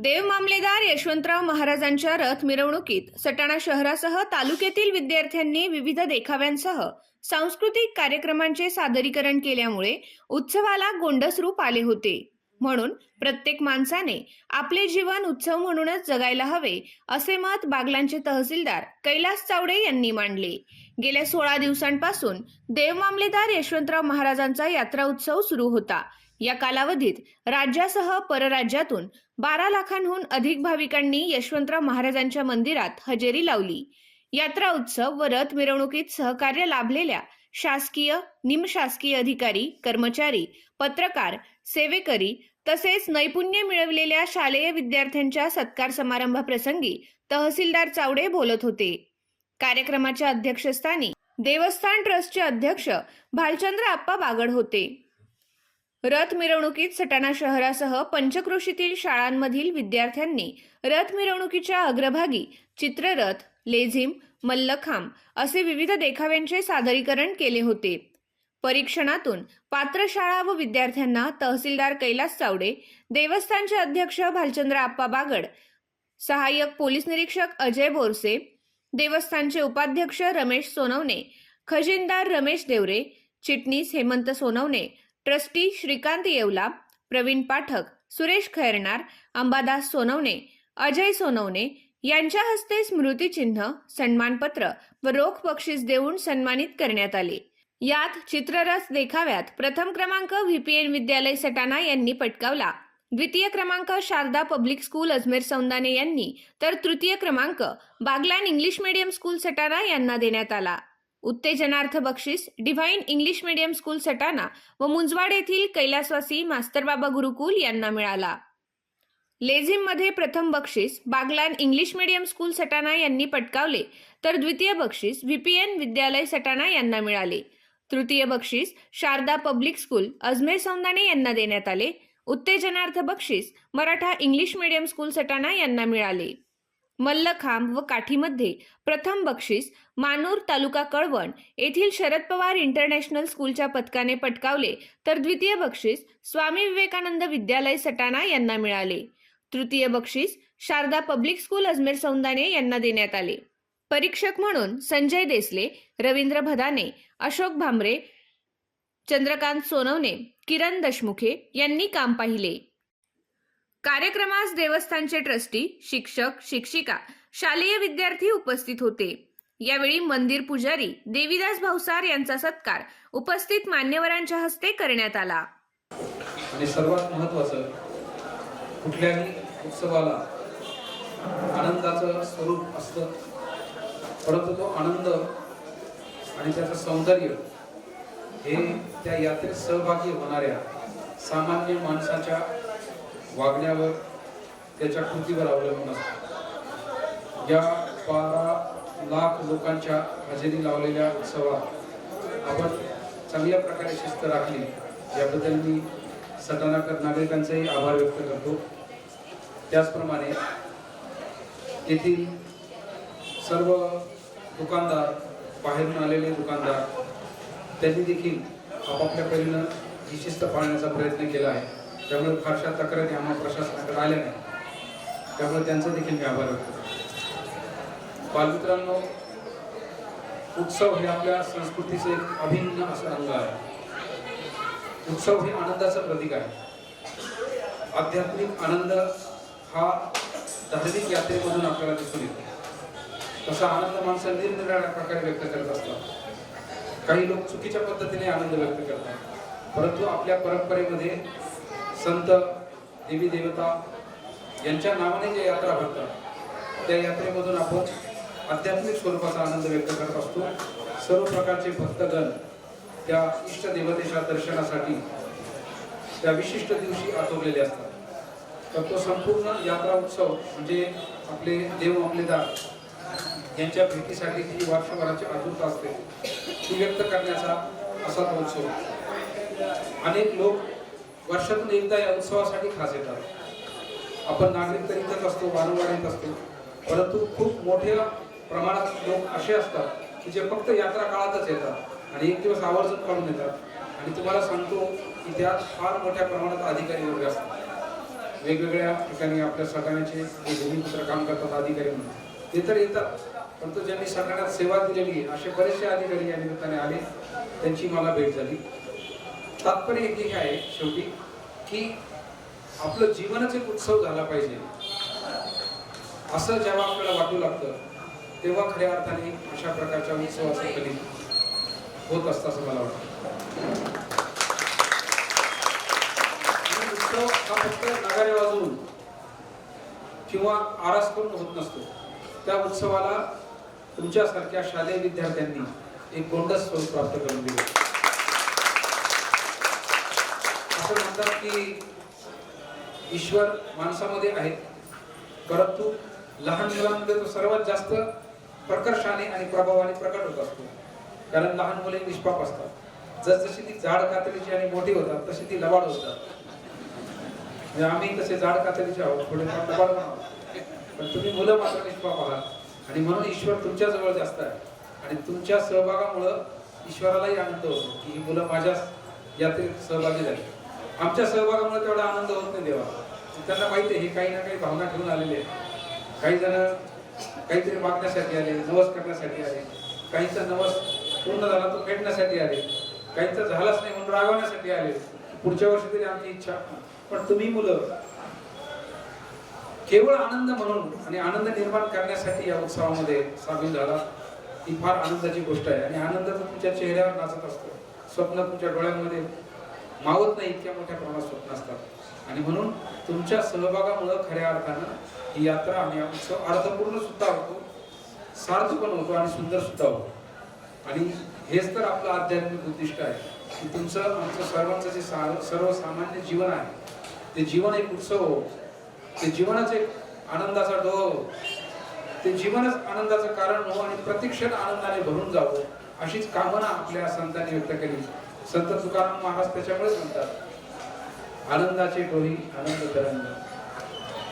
देव मामलेदार यशवंतराव महाराजांच्या रथ मिरवणुकीत सटाणा शहरासह तालुक्यातील विद्यार्थ्यांनी विविध देखाव्यांसह सांस्कृतिक कार्यक्रमांचे सादरीकरण केल्यामुळे उत्सवाला गोंडस रूप आले होते. म्हणून प्रत्येक माणसाने आपले जीवन उत्सव म्हणूनच जगायला हवे असे मत बागलांचे तहसीलदार कैलास चावडे यांनी मांडले. गेल्या सोळा दिवसांपासून देव मामलेदार यशवंतराव महाराजांचा यात्रा उत्सव सुरू होता. या कालावधीत राज्यासह परराज्यातून बारा लाखांहून अधिक भाविकांनी यशवंतराव महाराजांच्या मंदिरात हजेरी लावली. यात्रा उत्सव व रथ मिरवणुकीत सहकार्य लाभलेल्या शासकीय निमशासकीय अधिकारी कर्मचारी पत्रकार सेवेकरी तसेच नैपुण्य मिळवलेल्या शालेय विद्यार्थ्यांच्या सत्कार समारंभाप्रसंगी तहसीलदार चावडे बोलत होते. कार्यक्रमाच्या अध्यक्षस्थानी देवस्थान ट्रस्टचे अध्यक्ष भालचंद्र आप्पा बागड होते. रथ मिरवणुकीत सटाणा शहरासह पंचक्रोशीतील शाळांमधील विद्यार्थ्यांनी रथ मिरवणुकीच्या अग्रभागी चित्ररथ लेझिम मल्लखांब असे विविध देखाव्यांचे सादरीकरण केले होते. परीक्षणातून पात्र शाळा व विद्यार्थ्यांना तहसीलदार कैलास चावडे देवस्थानचे अध्यक्ष भालचंद्र आप्पा बागड सहाय्यक पोलीस निरीक्षक अजय बोरसे देवस्थानचे उपाध्यक्ष रमेश सोनवणे खजिनदार रमेश देवरे चिटणीस हेमंत सोनवणे ट्रस्टी श्रीकांत येवला प्रवीण पाठक सुरेश खैरनार अंबादास सोनवणे अजय सोनवणे यांच्या हस्ते स्मृतिचिन्ह सन्मानपत्र व रोख बक्षीस देऊन सन्मानित करण्यात आले. यात चित्ररस देखाव्यात प्रथम क्रमांक व्हीपीएन विद्यालय सटाणा यांनी पटकावला. द्वितीय क्रमांक शारदा पब्लिक स्कूल अजमेर सौंदाने यांनी तर तृतीय क्रमांक Baglan English medium school Satana यांना देण्यात आला. उत्तेजनार्थ बक्षीस divine English medium school Satana व मुंजवाड येथील कैलासवासी मास्तरबाबा गुरुकुल यांना मिळाला. लेझिममध्ये प्रथम बक्षीस Baglan English medium school Satana यांनी पटकावले तर द्वितीय बक्षीस व्हीपीएन विद्यालय सटाणा यांना मिळाले. तृतीय बक्षीस शारदा पब्लिक स्कूल अजमेर सौंदाणे यांना देण्यात आले. उत्तेजनार्थ बक्षीस Maratha English medium school Satana यांना मिळाले. मल्लखांब व काठीमध्ये प्रथम बक्षीस मानूर तालुका कळवण येथील शरद पवार इंटरनॅशनल स्कूलच्या पथकाने पटकावले तर द्वितीय बक्षीस स्वामी विवेकानंद विद्यालय सटाणा यांना मिळाले. तृतीय बक्षीस शारदा पब्लिक स्कूल अजमेर सौंदाने यांना देण्यात आले. परीक्षक म्हणून संजय देसले रवींद्र भदाने अशोक भांबरे चंद्रकांत सोनवणे किरण दशमुखे यांनी काम पाहिले. कार्यक्रमास देवस्थानचे ट्रस्टी शिक्षक शिक्षिका शालेय विद्यार्थी उपस्थित होते. यावेळी मंदिर पुजारी देवीदास भावसार यांचा सत्कार उपस्थित मान्यवरांच्या हस्ते करण्यात आला. आणि सर्वात महत्वाचं कुठल्याही उत्सवाला आनंदाचं स्वरूप असतं परंतु तो आनंद आणि त्याचं सौंदर्य हे त्या यात्रेत सहभागी होणाऱ्या सामान्य माणसाच्या वागण्यावर त्याच्या कृतीवर अवलंबून असतं. या बारा लाख लोकांच्या हजेरी लावलेल्या उत्सवात आपण चांगल्या प्रकारे शिस्त राखली. याबद्दल मी सटाणाकर नागरिकांचाही आभार व्यक्त करतो. त्याचप्रमाणे येथील सर्व दुकानदार बाहेरून आलेले दुकानदार त्यांनी देखील आपापल्या परीनं ही शिस्त पाळण्याचा प्रयत्न केला आहे. त्यामुळे फारशा तक्रारी आम्हाला प्रशासनाकडे आल्या नाही त्यामुळे त्यांचा देखील मी आभार व्यक्त बालमित्रांनो उत्सव हे आपल्या संस्कृतीचे एक अभिन्न असं अंग आहे. उत्सव हे आनंदाचं प्रतीक आहे. आध्यात्मिक आनंद हा धार्मिक यात्रेमधून आपल्याला दिसून येतो. तसा आनंद माणसं निरनिराळ्या प्रकारे व्यक्त करत असतात. काही लोक चुकीच्या पद्धतीने आनंद व्यक्त करतात. परंतु आपल्या परंपरेमध्ये संत देवी देवता यांच्या नावाने जे यात्रा भरतात त्या यात्रेमधून आपण आध्यात्मिक स्वरूपाचा आनंद व्यक्त करत असतो. सर्व प्रकारचे भक्तगण त्या इष्ट देवतेच्या दर्शनासाठी त्या विशिष्ट दिवशी आठवलेले असतात. तर तो संपूर्ण यात्रा उत्सव म्हणजे आपले देव मामलेदार यांच्या भेटीसाठी जी वर्षभराची आतुरता असते ती व्यक्त करण्याचा असा तो उत्सव. अनेक लोक वर्षातून एकदा या उत्सवासाठी खास येतात. आपण नागरिक तर इथंच असतो वारंवार येत असतो. परंतु खूप मोठ्या प्रमाणात लोक असे असतात की जे फक्त यात्रा काळातच येतात आणि एक दिवस आवर्जून काढून येतात आणि तुम्हाला सांगतो की त्यात फार मोठ्या प्रमाणात अधिकारी वर्ग असतात. वेगवेगळ्या ठिकाणी आपल्या सगळ्यांचे जे भूमिपुत्र काम करतात अधिकारी म्हणून ते तर येतात. परंतु ज्यांनी सगळ्यांना सेवा दिलेली असे बरेचसे अधिकारी या निमित्ताने आले. त्यांची मला भेट झाली. तात्पर्य एक हे आहे शेवटी की आपलं जीवनच एक उत्सव झाला पाहिजे. असं जेव्हा आपल्याला वाटू लागतं तेव्हा खऱ्या अर्थाने अशा प्रकारच्या उत्सवाचे कधी होत असतं असं मला वाटतं. उत्सव हा फक्त नगारे वाजवून किंवा आरास करून होत नसतो. त्या उत्सवाला तुमच्यासारख्या शालेय विद्यार्थ्यांनी एक गोंडस स्वरूप प्राप्त करून दिले. असं म्हणतात की ईश्वर माणसामध्ये आहे परंतु लहान मुलांमध्ये तो सर्वात जास्त प्रकर्षाने आणि प्रभावाने प्रकट होत असतो. कारण लहान मुले निष्पाप असतात. जसजशी ती झाड कातडीची आणि मोठी होतात तशी ती लबाड होतात. म्हणजे आम्ही तसे झाड कातडीचे आहोत थोडेफार लबाड पण आहोत. पण तुम्ही मुलं मात्र निष्पाप आहात. आणि म्हणून ईश्वर तुमच्या जवळ जास्त आहे. आणि तुमच्या सहभागामुळं ईश्वरालाही आनंद होतो की ही मुलं माझ्या यात्रेत सहभागी झाली. आमच्या सहभागामुळे तेवढा आनंद होत नाही देवा. त्यांना माहिती आहे हे काही ना काही भावना ठेवून आलेले आहेत. काही जण काहीतरी मागण्यासाठी आले नवस करण्यासाठी आले. काहींचा नवस पूर्ण झाला तो फेडण्यासाठी आले. काहींचा झालाच नाही म्हणून रागवण्यासाठी आले. पुढच्या वर्षी तरी आमची इच्छा. पण तुम्ही मुलं केवळ आनंद म्हणून आणि आनंद निर्माण करण्यासाठी या उत्सवामध्ये सामील झाला. ही फार आनंदाची गोष्ट आहे. आणि आनंद तर तुमच्या चेहऱ्यावर नाचत असतो. स्वप्न तुमच्या डोळ्यांमध्ये मावत नाही इतक्या मोठ्या प्रमाणात स्वप्न असतात. आणि म्हणून तुमच्या सहभागामुळं खऱ्या अर्थानं ही यात्रा आणि उत्सव अर्थपूर्ण सुद्धा होतो सार्थ पण होतो आणि सुंदर सुद्धा होतो. आणि हेच तर आपलं आध्यात्मिक उद्दिष्ट आहे की तुमचं आमचं सर्वांचं जे सा- सर्वसामान्य जीवन आहे ते जीवन एक उत्सव हो. ते जीवनच एक आनंदाचा डोह हो. ते जीवनच आनंदाचं कारण हो आणि प्रतिक्षण आनंदाने भरून जावं अशीच कामना आपल्या संतांनी व्यक्त केली. संत तुकाराम महाराज त्याच्यामुळेच म्हणतात. आनंदाचे डोही आनंद तरंग.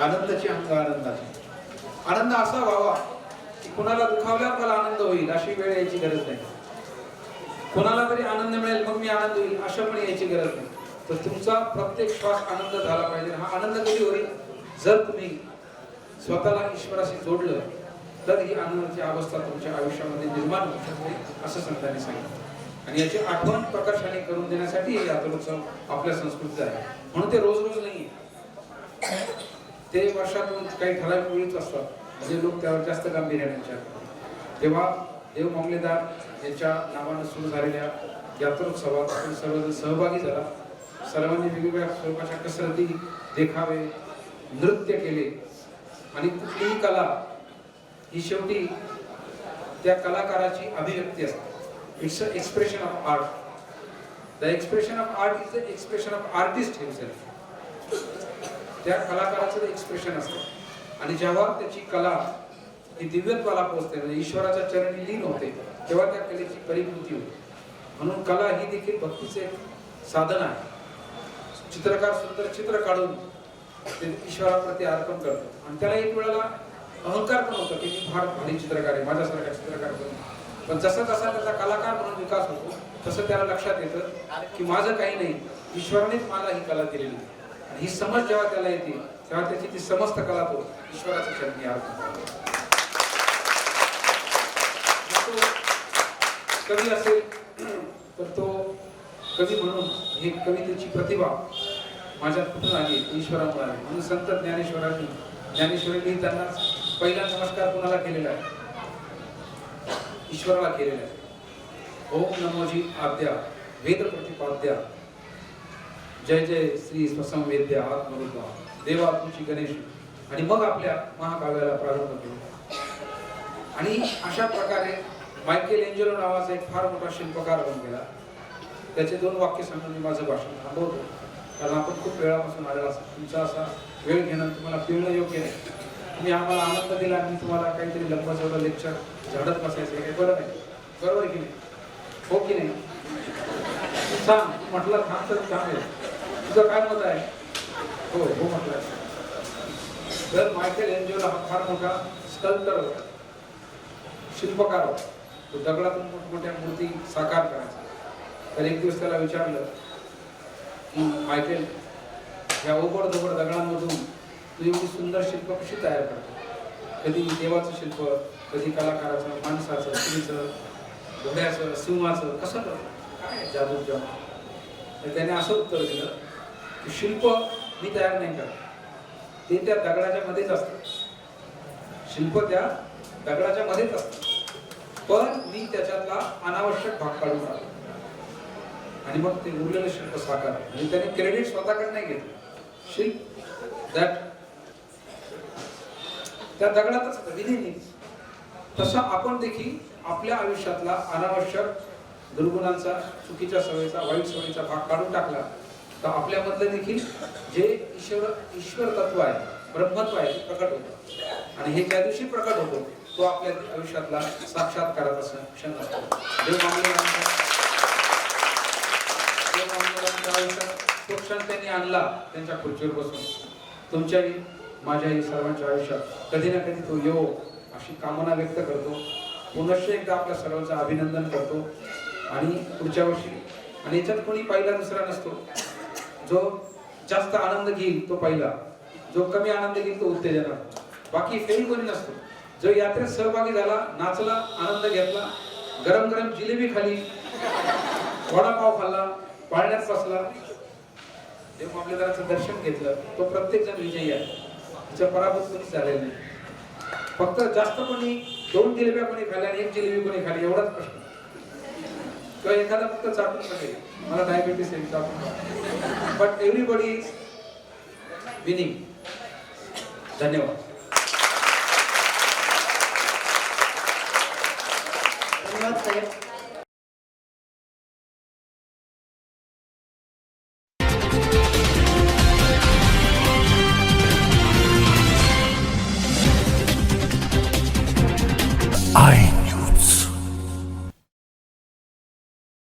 आनंदाची अंग आनंदाची. आनंद असा व्हावा की कुणाला दुखावल्यावर मला आनंद होईल अशी वेळ यायची गरज नाही. कोणाला तरी आनंद मिळेल मग मी आनंद होईल अशा पण यायची गरज नाही. तर तुमचा प्रत्येक श्वास आनंद झाला पाहिजे. हा आनंद कधी होईल? जर तुम्ही स्वतःला ईश्वराशी जोडलं तर ही आनंदाची अवस्था तुमच्या आयुष्यामध्ये निर्माण होऊ शकते असं संतांनी सांगितलं. आणि याची आठवण प्रकर्षाने करून देण्यासाठी यात्रोत्सव आपल्या संस्कृतीत आहे. म्हणून ते रोज रोज नाही ते वर्षातून काही ठराविक वेळीच असतात. म्हणजे लोक त्यावर जास्त गांभीर्याने विचार करतात. तेव्हा देव मामलेदार यांच्या नावानं सुरू झालेल्या यात्रोत्सवात आपण सर्वजण सहभागी झाला. सर्वांनी वेगवेगळ्या स्वरूपाच्या कसरती देखावे नृत्य केले. आणि कुठलीही कला ही शेवटी त्या कलाकाराची अभिव्यक्ती असते. It's an expression of art the expression of art is the expression of artist himself. त्या कलाकाराचं एक्सप्रेशन असतं. आणि जेव्हा त्याची कला ही दिव्यत्वाला पोहोचते म्हणजे ईश्वराच्या चरणी लीन होते तेव्हा त्या कलेची परिपूर्ती होते. म्हणून कला ही देखील भक्तीचे एक साधन आहे. चित्रकार सुंदर चित्र काढून ते ईश्वराप्रती अर्पण करतो आणि त्याला एक वेळेला अहंकार पण होतो की मी फार भारी चित्रकार आहे माझ्यासारखा चित्रकार बनतो पण जसा जसा त्याचा कलाकार म्हणून विकास होतो तसं त्याला लक्षात येतं की माझं काही नाही. ईश्वरानेच मला ही कला दिलेली आणि ही समज जेव्हा त्याला येते तेव्हा त्याची ती समस्त कला तो ईश्वराच्या चरणी कवी असेल तर तो कवी म्हणून ही कवितेची प्रतिभा माझ्यात कुठून आली ईश्वरामुळे आली म्हणून संत ज्ञानेश्वरांनी ज्ञानेश्वरांनी त्यांना पहिला नमस्कार कुणाला केलेला आहे? ईश्वराला केलेला आहे. ओम नमोजी आद्या वेद प्रतिपाद्या. जय जय श्री स्वसंवेद्या आत्मरूपा. देवा तुमची गणेश. आणि मग आपल्या महाकाव्याला प्रारंभ केला आणि अशा प्रकारे मायकेल एंजेलो नावाचा एक फार मोठा शिल्पकार होऊन गेला. त्याचे दोन वाक्य सांगून मी माझं भाषण थांबवतो. कारण आपण खूप वेळापासून आलेला असा तुमचा असा वेळ घेणं तुम्हाला पिळणं योग्य नाही. तुम्ही आम्हाला आनंद दिला आणि तुम्हाला काहीतरी लंब एवढं लेक्चर झडत बसायचं हे बरं नाही बरोबर आहे की नाही? हो की नाही? सांग म्हटलं थांब तर थांब आहे. तुझं काय मत आहे? हो हो म्हटलं जर मायकेल एनजीओला हा फार मोठा स्कल्प्टर होता शिल्पकार होता तो दगडातून मोठमोठ्या मूर्ती साकार करायचा. तर एक दिवस त्याला विचारलं की मायकेल या ओबड दोबड दगडांमधून तू एवढी सुंदर शिल्प कशी तयार करतो? कधी देवाचं शिल्प कधी कलाकाराचं माणसाचं स्त्रीचं घोड्याचं सिंहाचं कसं करतो? काय जादू जमा तर त्याने असं उत्तर दिलं की शिल्प मी तयार नाही करत. ते त्या दगडाच्या मध्येच असतं. शिल्प त्या दगडाच्या मध्येच असतं. पण मी त्याच्यातला अनावश्यक भाग काढून टाकतो. आणि मग ते उरलेलं शिल्प साकार म्हणजे त्याने क्रेडिट स्वतःकडे नाही घेतलं. शिल्प दॅट त्या दगडातच विधीने तसं आपण देखील आपल्या आयुष्यातला अनावश्यक दुर्गुणांचा चुकीच्या सवयीचा वाईट सवयीचा भाग काढून टाकला तर आपल्यामधलं देखील जे ईश्वर ईश्वर तत्व आहे ब्रह्मत्व आहे ते प्रकट होतं. आणि हे ज्या दिवशी प्रकट होतो तो आपल्या आयुष्यातला साक्षात्काराचा क्षण असतो. देव मानलेला आयुष्यात तो क्षण त्यांनी आणला त्यांच्या खुर्चीवर बसून. तुमच्याही माझ्याही सर्वांच्या आयुष्यात कधी ना कधी तो येवो अशी कामना व्यक्त करतो. पुनश्च एकदा आपल्या सर्वांचं अभिनंदन करतो. आणि पुढच्या वर्षी आणि याच्यात कोणी पहिला दुसरा नसतो. जो जास्त आनंद घेईल तो पहिला. जो कमी आनंद घेईल तो उत्तेजना. बाकी फेल कोणी नसतो. जो यात्रेत सहभागी झाला नाचला आनंद घेतला गरम गरम जिलेबी खाली वडापाव खाल्ला पाळण्यात बसला देव मामलेदाराचं दर्शन घेतलं तो प्रत्येक जण विजयी आहे. तिचा पराभूत कोणी झालेला नाही. फक्त जास्त कोणी दोन जिलेब्या कोणी खाल्ल्या आणि एक जिलेबी कोणी खाली एवढाच प्रश्न. किंवा एखादा फक्त चाटून सगळे मला डायबिटीस आहे चाटून बट एव्हरीबडी इज विनिंग धन्यवाद. धन्यवाद साहेब.